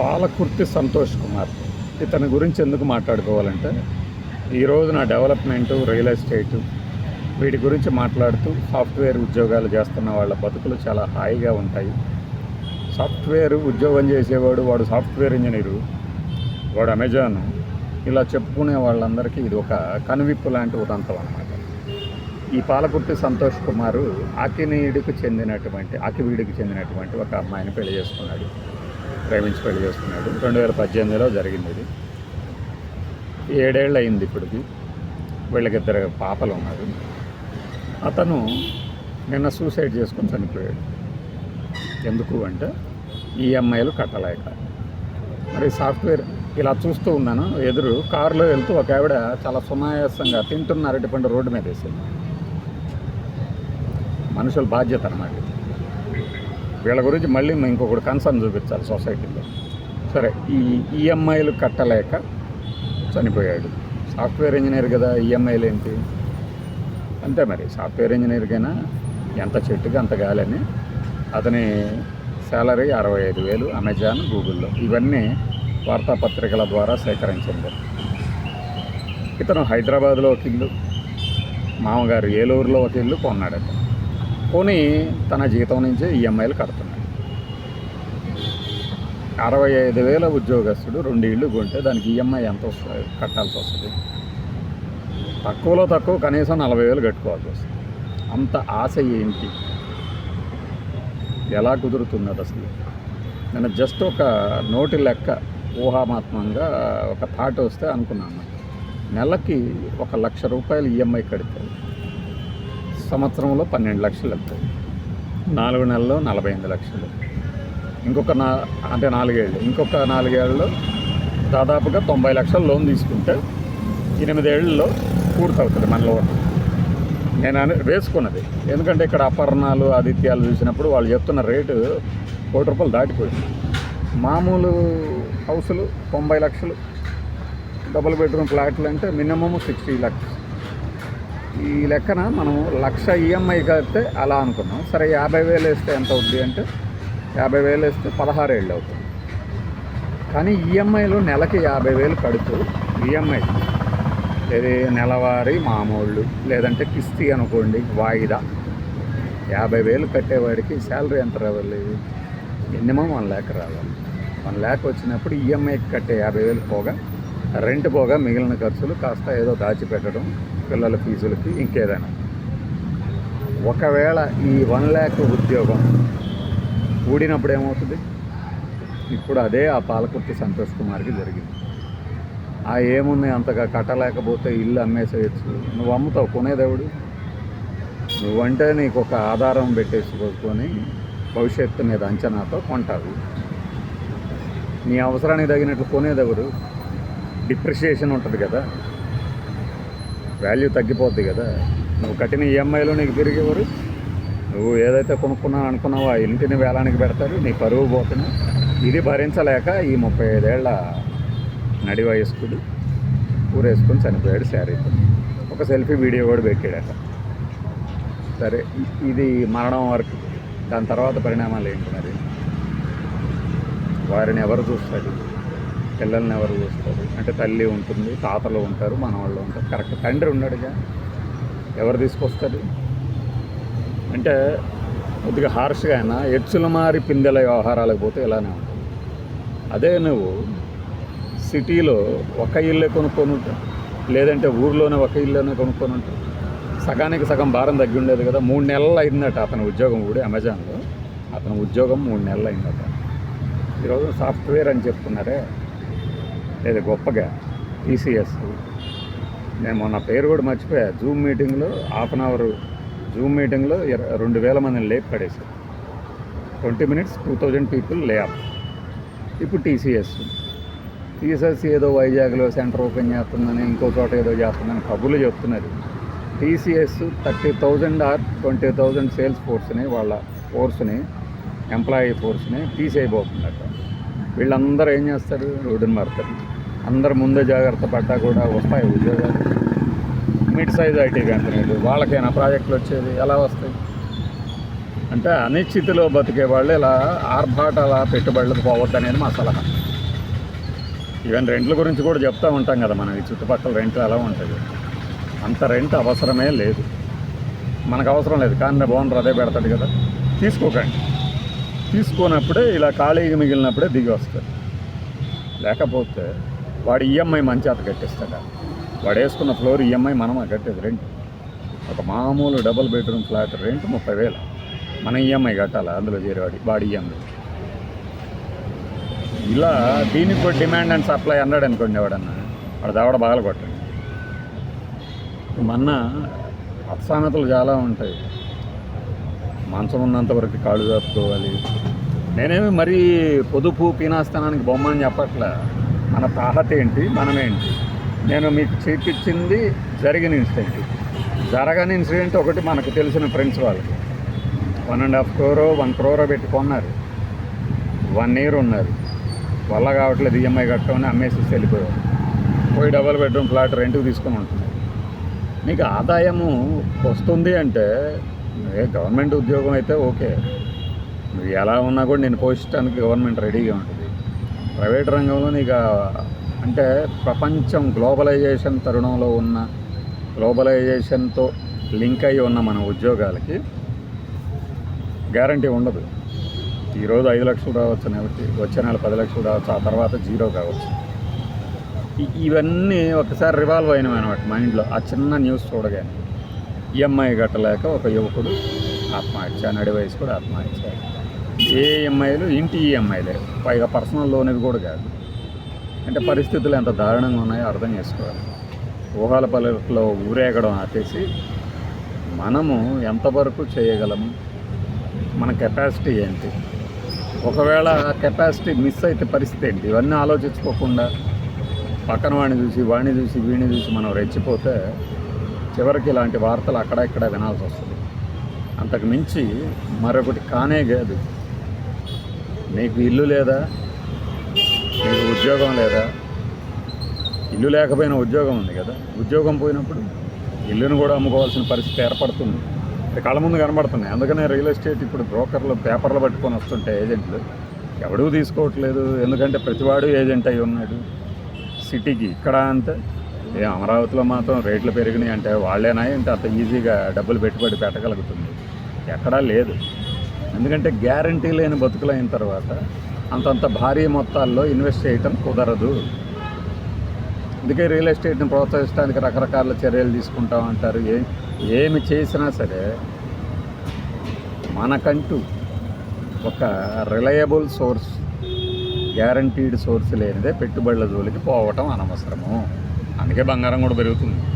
పాలకుర్తి సంతోష్ కుమార్. ఇతని గురించి ఎందుకు మాట్లాడుకోవాలంటే ఈరోజు నా డెవలప్మెంటు రియల్ ఎస్టేట్ వీటి గురించి మాట్లాడుతూ సాఫ్ట్వేర్ ఉద్యోగాలు చేస్తున్న వాళ్ళ బతుకులు చాలా హాయిగా ఉంటాయి. సాఫ్ట్వేర్ ఉద్యోగం చేసేవాడు వాడు సాఫ్ట్వేర్ ఇంజనీరు వాడు అమెజాన్. ఇలా చెప్పుకునే వాళ్ళందరికీ ఇది ఒక కనువిప్పు లాంటి ఉదంతం అన్నమాట. ఈ పాలకుర్తి సంతోష్ కుమారు ఆకినీడికి చెందినటువంటి అకివీడికి చెందినటువంటి ఒక అమ్మాయిని పెళ్ళి చేసుకున్నాడు. ప్రేమించి పెళ్ళి చేసుకున్నాడు. రెండు వేల పద్దెనిమిదిలో జరిగింది ఇది. ఏడేళ్ళు అయింది ఇప్పటికి. వీళ్ళకిద్దరు పాపలు ఉన్నారు. అతను నిన్న సూసైడ్ చేసుకొని చనిపోయాడు. ఎందుకు అంటే ఈఎంఐలు కట్టలేక. మరి సాఫ్ట్వేర్ ఇలా చూస్తూ ఉన్నాను. ఎదురు కారులో వెళ్తూ ఒక ఆవిడ చాలా సునాయాసంగా తింటున్న అరటిపండు రోడ్డు మీద వేసింది. మనుషుల బాధ్యత అన్నమాట ఇది. వీళ్ళ గురించి మళ్ళీ మేము ఇంకొకటి కన్సర్న్ చూపించాలి సొసైటీలో సరే ఈ ఈఎంఐలు కట్టలేక చనిపోయాడు. సాఫ్ట్వేర్ ఇంజనీర్ కదా ఈఎంఐలు ఏంటి? అంతే మరి సాఫ్ట్వేర్ ఇంజనీర్కైనా ఎంత చెట్టుకి అంత గాలని అతని శాలరీ అరవై ఐదు వేలు అమెజాన్ గూగుల్లో. ఇవన్నీ వార్తాపత్రికల ద్వారా సేకరించింది. ఇతను హైదరాబాద్లో ఒక ఇల్లు మామగారు ఏలూరులో ఒక ఇల్లు కొన్నాడట. కొని తన జీతం నుంచే ఈఎంఐలు కడుతున్నాడు. అరవై ఐదు వేల ఉద్యోగస్తుడు రెండు ఇళ్ళు కొంటే దానికి ఈఎంఐ ఎంత వస్తుంది? కట్టాల్సి వస్తుంది. తక్కువలో తక్కువ కనీసం నలభై వేలు కట్టుకోవాల్సి వస్తుంది. అంత ఆశ ఏంటి? ఎలా కుదురుతుంది అది అసలు? నేను జస్ట్ ఒక నోటి లెక్క ఊహామాత్మంగా ఒక థాట్ వస్తే అనుకున్నాను. నెలకి ఒక లక్ష రూపాయలు ఈఎంఐ కడితే సంవత్సరంలో పన్నెండు లక్షలు వెళ్తాయి నాలుగు నెలల్లో నలభై ఎనిమిది లక్షలు. ఇంకొక నా అంటే నాలుగేళ్ళు. ఇంకొక నాలుగేళ్ళలో దాదాపుగా తొంభై లక్షల లోన్ తీసుకుంటే ఎనిమిదేళ్ళలో పూర్తవుతుంది మన లోన్. నేను అని వేసుకున్నది. ఎందుకంటే ఇక్కడ అపర్ణాలు ఆదిత్యాలు చూసినప్పుడు వాళ్ళు చెప్తున్న రేటు కోటి రూపాయలు దాటిపోయింది. మామూలు హౌసులు తొంభై లక్షలు. డబుల్ బెడ్రూమ్ ఫ్లాట్లు అంటే మినిమం సిక్స్టీ లక్షలు ఈ లెక్కన మనం లక్ష ఈఎంఐ కడితే అలా అనుకున్నాం. సరే యాభై వేలు వేస్తే ఎంత అవుద్ది అంటే యాభై వేలు వేస్తే పదహారు ఏళ్ళు అవుతుంది. కానీ ఈఎంఐలో నెలకి యాభై వేలు కడుతూ ఈఎంఐ ఇది నెలవారీ మామూళ్ళు లేదంటే కిస్తీ అనుకోండి వాయిదా. యాభై వేలు కట్టేవాడికి శాలరీ ఎంత రావాలి? మినిమం వన్ ల్యాక్ రావాలి. వన్ ల్యాక్ వచ్చినప్పుడు ఈఎంఐకి కట్టే యాభై వేలు పోగా రెంట్ పోగా మిగిలిన ఖర్చులు కాస్త ఏదో దాచిపెట్టడం పిల్లల ఫీజులకి ఇంకేదైనా. ఒకవేళ ఈ వన్ ల్యాక్ ఉద్యోగం ఊడినప్పుడు ఏమవుతుంది? ఇప్పుడు అదే ఆ పాలకుర్తి సంతోష్ కుమార్కి జరిగింది. ఆ ఏముంది అంతగా కట్టలేకపోతే ఇల్లు అమ్మేసేయచ్చు. నువ్వు అమ్ముతావు కొనేదేవుడు? నువ్వంటే నీకు ఒక ఆధారం పెట్టేసుకొని భవిష్యత్తు మీద అంచనాతో కొంటావు. నీ అవసరానికి తగినట్లు కొనేదెవరు డిప్రిషియేషన్ ఉంటుంది కదా. వాల్యూ తగ్గిపోద్ది కదా. నువ్వు కట్టిన ఈఎంఐలో నీకు తిరిగేవారు నువ్వు ఏదైతే కొనుక్కున్నావు అనుకున్నావో ఆ ఇంటిని వేలానికి పెడతారు నీ పరువు పోతున్నా. ఇది భరించలేక ఈ ముప్పై ఐదేళ్ళ నడి వయస్కుడు ఊరేసుకొని చనిపోయాడు శారీతో. ఒక సెల్ఫీ వీడియో కూడా పెట్టాడట. సరే ఇది మరణం వరకు. దాని తర్వాత పరిణామాలు ఏంటి మరి? వారిని ఎవరు చూస్తారు? పిల్లల్ని ఎవరు చూస్తారు? అంటే తల్లి ఉంటుంది తాతలు ఉంటారు మనవాళ్ళు ఉంటారు. కరెక్ట్ తండ్రి ఉన్నాడుగా ఎవరు తీసుకొస్తారు? అంటే కొద్దిగా హార్ష్గా అయినా ఎచ్చుల మారి పిందెల వ్యవహారాలకు పోతే ఇలానే ఉంటుంది. అదే నువ్వు సిటీలో ఒక ఇల్లే కొనుక్కొని ఉంటావు లేదంటే ఊర్లోనే ఒక ఇల్లునే కొనుక్కొని ఉంటావు సగానికి సగం భారం తగ్గి ఉండేది కదా మూడు నెలలు అయిందట అతని ఉద్యోగం కూడా అమెజాన్లో. అతని ఉద్యోగం మూడు నెలలు అయిందట. ఈరోజు సాఫ్ట్వేర్ అని చెప్తున్నారే. లేదా గొప్పగా టీసీఎస్. నేను మొన్న పేరు కూడా మర్చిపోయా. జూమ్ మీటింగ్లో హాఫ్ అన్ అవర్ జూమ్ మీటింగ్లో రెండు వేల మందిని లేపు పడేశారు. Twenty minutes two thousand people lay off ఇప్పుడు టీసీఎస్. టీసీఎస్ ఏదో వైజాగ్లో సెంటర్ ఓపెన్ చేస్తుందని ఇంకో చోట ఏదో చేస్తుందని కబుర్లు చెప్తున్నారు. TCS thirty thousand or twenty thousand sales ఫోర్స్ని వాళ్ళ ఫోర్స్ని ఎంప్లాయీ ఫోర్స్ని తీసేయబోతుందట వీళ్ళందరూ ఏం చేస్తారు? రోడ్డును మారుతారు. అందరు ముందే జాగ్రత్త పడ్డా కూడా వస్తాయి ఉద్యోగాలు. మిడ్ సైజ్ ఐటీ కంపెనీలు వాళ్ళకైనా ప్రాజెక్టులు వచ్చేది ఎలా వస్తాయి? అంటే అనిశ్చితిలో బతికే వాళ్ళు ఇలా ఆర్భాటాల పెట్టుబడులకు పోవద్దనేది మా సలహా. ఈవెన్ రెంట్ల గురించి కూడా చెప్తూ ఉంటాం కదా మనం ఈ చుట్టుపక్కల రెంట్లు ఎలా ఉంటుంది అంత రెంట్ అవసరమే లేదు. మనకు అవసరం లేదు. కానీ బాగుంటారు అదే పెడతాడు కదా. తీసుకోకండి. తీసుకున్నప్పుడే ఇలా ఖాళీగా మిగిలినప్పుడే దిగి వస్తారు లేకపోతే వాడు ఈఎంఐ మంచి అత కట్టిస్తాడు? వాడు వేసుకున్న ఫ్లోర్ ఈఎంఐ మనం కట్టేది రెంట్. ఒక మామూలు డబుల్ బెడ్రూమ్ ఫ్లాట్ రెంట్ ముప్పై వేలు. మన ఈఎంఐ కట్టాలి? అందులో చేరేవాడి వాడి ఈఎంఐ. ఇలా దీనికి కూడా డిమాండ్ అండ్ సప్లై అన్నాడు అనుకోండి ఎవడన్నా. వాడు దావడ బాగా కొట్టండి. మొన్న అసామెతలు చాలా ఉంటాయి. మంచం ఉన్నంత వరకు కాళ్ళు దాపుకోవాలి నేనేమి మరీ పొదుపు పీనాస్థానానికి బొమ్మ అని చెప్పట్లే. మన తాహత ఏంటి? మనమేంటి? నేను మీకు చూపించింది జరిగిన ఇన్సిడెంట్. జరగని ఇన్సిడెంట్ ఒకటి మనకు తెలిసిన ఫ్రెండ్స్ వాళ్ళకి. One and half crore one crore పెట్టుకున్నారు వన్ ఇయర్ ఉన్నారు. వల్ల కావట్లేదు ఈఎంఐ కట్టుకొని అమ్మేసి వెళ్ళిపోయారు. పోయి డబల్ బెడ్రూమ్ ఫ్లాట్ రెంట్కి తీసుకొని ఉంటున్నారు. మీకు ఆదాయము వస్తుంది అంటే అదే గవర్నమెంట్ ఉద్యోగం అయితే ఓకే. నువ్వు ఎలా ఉన్నా కూడా నేను పోషించడానికి గవర్నమెంట్ రెడీగా ఉంటుంది. ప్రైవేట్ రంగంలో నీకు అంటే ప్రపంచం గ్లోబలైజేషన్ తరుణంలో ఉన్న గ్లోబలైజేషన్తో లింక్ అయి ఉన్న మన ఉద్యోగాలకి గ్యారంటీ ఉండదు. ఈరోజు ఐదు లక్షలు రావచ్చు నెలకి వచ్చే నెల పది లక్షలు రావచ్చు ఆ తర్వాత జీరో కావచ్చు. ఇవన్నీ ఒకసారి రివాల్వ్ అయినవి అనమాట మైండ్లో ఆ చిన్న న్యూస్ చూడగానే. ఈఎంఐ కట్టలేక ఒక యువకుడు ఆత్మహత్య నడి వయసు కూడా ఆత్మహత్య. ఏ ఈఎంఐలు ఇంటి ఈఎంఐలే పైగా పర్సనల్ లోన్ ఇవి కూడా కాదు. అంటే పరిస్థితులు ఎంత దారుణంగా ఉన్నాయో అర్థం చేసుకోవాలి. ఊహాల పల్లెట్లో ఊరేగడం ఆపేసి మనము ఎంతవరకు చేయగలము? మన కెపాసిటీ ఏంటి? ఒకవేళ కెపాసిటీ మిస్ అయితే పరిస్థితి ఏంటి? ఇవన్నీ ఆలోచించుకోకుండా పక్కన వాడిని చూసి వాడిని చూసి వీడిని చూసి మనం రెచ్చిపోతే చివరికి ఇలాంటి వార్తలు అక్కడ ఇక్కడ వినాల్సి వస్తుంది. అంతకు మించి మరొకటి కానే కాదు. నీకు ఇల్లు లేదా? నీకు ఉద్యోగం లేదా? ఇల్లు లేకపోయినా ఉద్యోగం ఉంది కదా? ఉద్యోగం పోయినప్పుడు ఇల్లును కూడా అమ్ముకోవాల్సిన పరిస్థితి ఏర్పడుతుంది. ఇక్కడ కళ్ళ ముందు కనబడుతున్నాయి. అందుకనే రియల్ ఎస్టేట్ ఇప్పుడు బ్రోకర్లు పేపర్లు పట్టుకొని వస్తుంటే ఏజెంట్లు ఎవడూ తీసుకోవట్లేదు. ఎందుకంటే ప్రతివాడు ఏజెంట్ అయి ఉన్నాడు. సిటీకి ఇక్కడ అంతే. ఏ అమరావతిలో మాత్రం రేట్లు పెరిగినాయి అంటే వాళ్ళేనా అంటే అంత ఈజీగా డబ్బులు పెట్టుబడి పెట్టగలుగుతుంది? ఎక్కడా లేదు. ఎందుకంటే గ్యారంటీ లేని బతుకులైన తర్వాత అంతంత భారీ మొత్తాల్లో ఇన్వెస్ట్ చేయటం కుదరదు. అందుకే రియల్ ఎస్టేట్ని ప్రోత్సహించడానికి రకరకాల చర్యలు తీసుకుంటాం అంటారు. ఏ ఏమి చేసినా సరే మనకంటూ ఒక రిలయబుల్ సోర్స్ గ్యారంటీడ్ సోర్స్ లేనిదే పెట్టుబడుల జోలికి పోవటం అనవసరము. అందుకే బంగారం కూడా పెరుగుతుంది బై